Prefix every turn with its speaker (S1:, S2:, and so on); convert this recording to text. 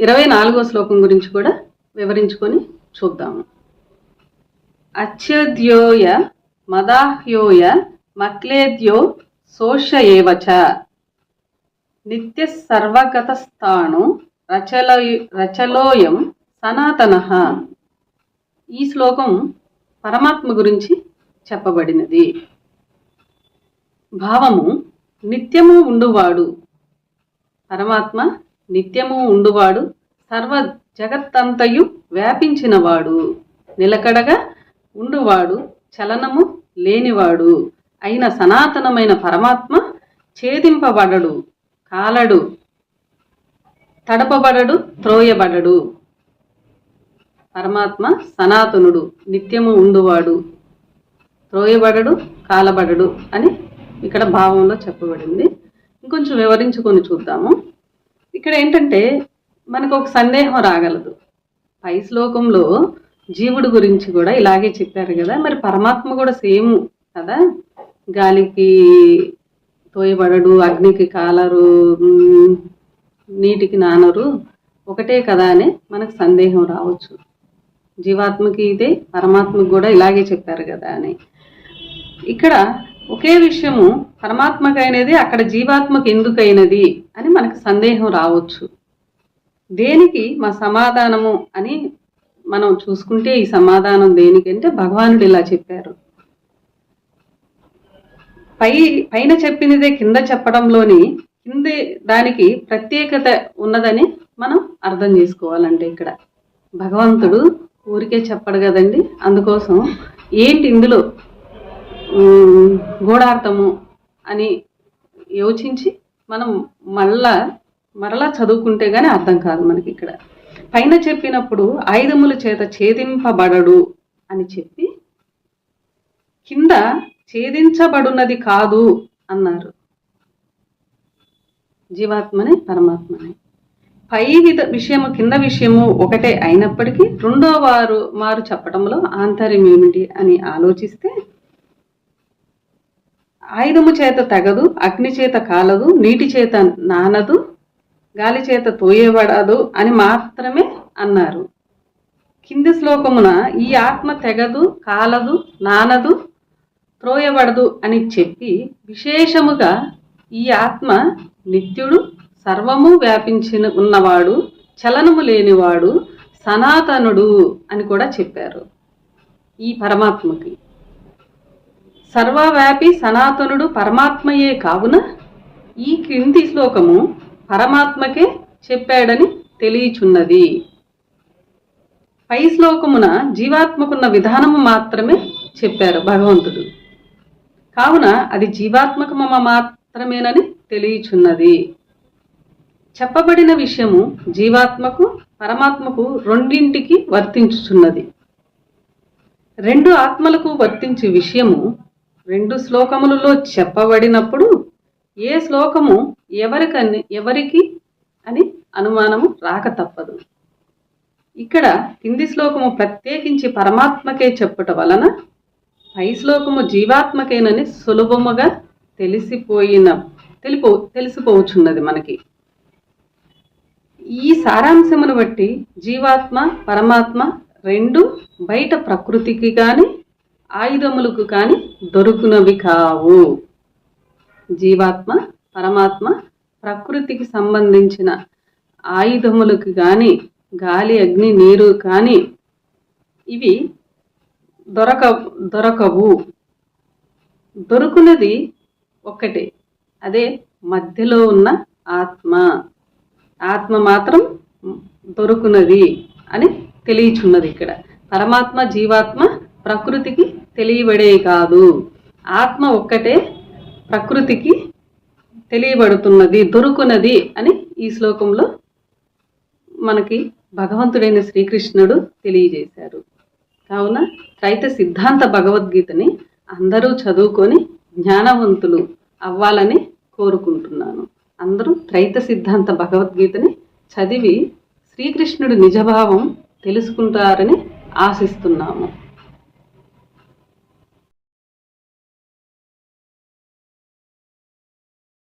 S1: ఇరవై నాలుగో శ్లోకం గురించి కూడా వివరించుకొని చూద్దాము. అచ్యద్యోయ మదాహ్యోయ మక్లేద్యో శోష ఏవచ నిత్య సర్వగతస్థాను రచల రచలోయం సనాతన. ఈ శ్లోకం పరమాత్మ గురించి చెప్పబడినది. భావము నిత్యము ఉండువాడు. పరమాత్మ నిత్యము ఉండువాడు సర్వ జగత్తంతయు వ్యాపించినవాడు. నిలకడగా ఉండువాడు చలనము లేనివాడు. అయిన సనాతనమైన పరమాత్మ ఛేదింపబడడు కాలడు తడపబడడు త్రోయబడడు. పరమాత్మ సనాతనుడు నిత్యము ఉండువాడు త్రోయబడడు కాలబడడు అని ఇక్కడ భావంలో చెప్పబడింది. ఇంకొంచెం వివరించుకొని చూద్దాము. ఇక్కడ ఏంటంటే మనకు ఒక సందేహం రాగలదు. పై శ్లోకంలో జీవుడు గురించి కూడా ఇలాగే చెప్పారు కదా మరి పరమాత్మ కూడా సేమ్ కదా? గాలికి తోయబడడు అగ్నికి కాలరు నీటికి నానరు ఒకటే కదా అని మనకు సందేహం రావచ్చు. జీవాత్మకి ఇదే పరమాత్మకి కూడా ఇలాగే చెప్పారు కదా అని. ఇక్కడ ఒకే విషయము పరమాత్మకైనది అక్కడ జీవాత్మకు ఎందుకైనది అని మనకు సందేహం రావచ్చు. దేనికి మా సమాధానము అని మనం చూసుకుంటే ఈ సమాధానం దేనికంటే భగవానుడు ఇలా చెప్పారు. పై పైన చెప్పినదే కింద చెప్పడంలోని కింది దానికి ప్రత్యేకత ఉన్నదని మనం అర్థం చేసుకోవాలంటే ఇక్కడ. భగవంతుడు ఊరికే చెప్పడు కదండి. అందుకోసం ఏంటి ఇందులో గోడార్థము గూఢార్థము అని యోచించి మనం మళ్ళా మరలా చదువుకుంటే గానీ అర్థం కాదు మనకి ఇక్కడ. పైన చెప్పినప్పుడు ఆయుధముల చేత ఛేదింపబడడు అని చెప్పి కింద ఛేదించబడున్నది కాదు అన్నారు. జీవాత్మని పరమాత్మని. పై విధ విషయము కింద విషయము ఒకటే అయినప్పటికీ రెండో వారు మారు చెప్పడంలో ఆంతర్యం ఏమిటి అని ఆలోచిస్తే ఆయుధము చేత తెగదు అగ్ని చేత కాలదు నీటి చేత నానదు గాలి చేత తోయబడదు అని మాత్రమే అన్నారు. కింది శ్లోకమున ఈ ఆత్మ తెగదు కాలదు నానదు త్రోయబడదు అని చెప్పి విశేషముగా ఈ ఆత్మ నిత్యుడు సర్వము వ్యాపించిన ఉన్నవాడు చలనము లేనివాడు సనాతనుడు అని కూడా చెప్పారు ఈ పరమాత్మకి. సర్వవ్యాపి సనాతనుడు పరమాత్మయే కావున ఈ క్రింది శ్లోకము పరమాత్మకే చెప్పాడని తెలియచున్నది. పై శ్లోకమున జీవాత్మకున్న విధానము మాత్రమే చెప్పారు భగవంతుడు. కావున అది జీవాత్మకమ మాత్రమేనని తెలియచున్నది. చెప్పబడిన విషయము జీవాత్మకు పరమాత్మకు రెండింటికి వర్తించుచున్నది. రెండు ఆత్మలకు వర్తించే విషయము రెండు శ్లోకములలో చెప్పబడినప్పుడు ఏ శ్లోకము ఎవరికని ఎవరికి అని అనుమానము రాక తప్పదు. ఇక్కడ కింది శ్లోకము ప్రత్యేకించి పరమాత్మకే చెప్పుట వలన పై శ్లోకము జీవాత్మకేనని సులభముగా తెలిసిపోయిన తెలిపో తెలిసిపోవచ్చున్నది మనకి. ఈ సారాంశమును బట్టి జీవాత్మ పరమాత్మ రెండు బయట ప్రకృతికి కానీ ఆయుధములకు కానీ దొరుకునవి కావు. జీవాత్మ పరమాత్మ ప్రకృతికి సంబంధించిన ఆయుధములకు కానీ గాలి అగ్ని నీరు కానీ ఇవి దొరక దొరకవు. దొరుకున్నది ఒక్కటే అదే మధ్యలో ఉన్న ఆత్మ. ఆత్మ మాత్రం దొరుకున్నది అని తెలియచున్నది ఇక్కడ. పరమాత్మ జీవాత్మ ప్రకృతికి తెలియబడే కాదు. ఆత్మ ఒక్కటే ప్రకృతికి తెలియబడుతున్నది దొరుకున్నది అని ఈ శ్లోకంలో మనకి భగవంతుడైన శ్రీకృష్ణుడు తెలియజేశారు. కావున రైత సిద్ధాంత భగవద్గీతని అందరూ చదువుకొని జ్ఞానవంతులు అవ్వాలని కోరుకుంటున్నాను. అందరూ త్రైత సిద్ధాంత భగవద్గీతని చదివి శ్రీకృష్ణుడి నిజభావం తెలుసుకుంటారని ఆశిస్తున్నాము.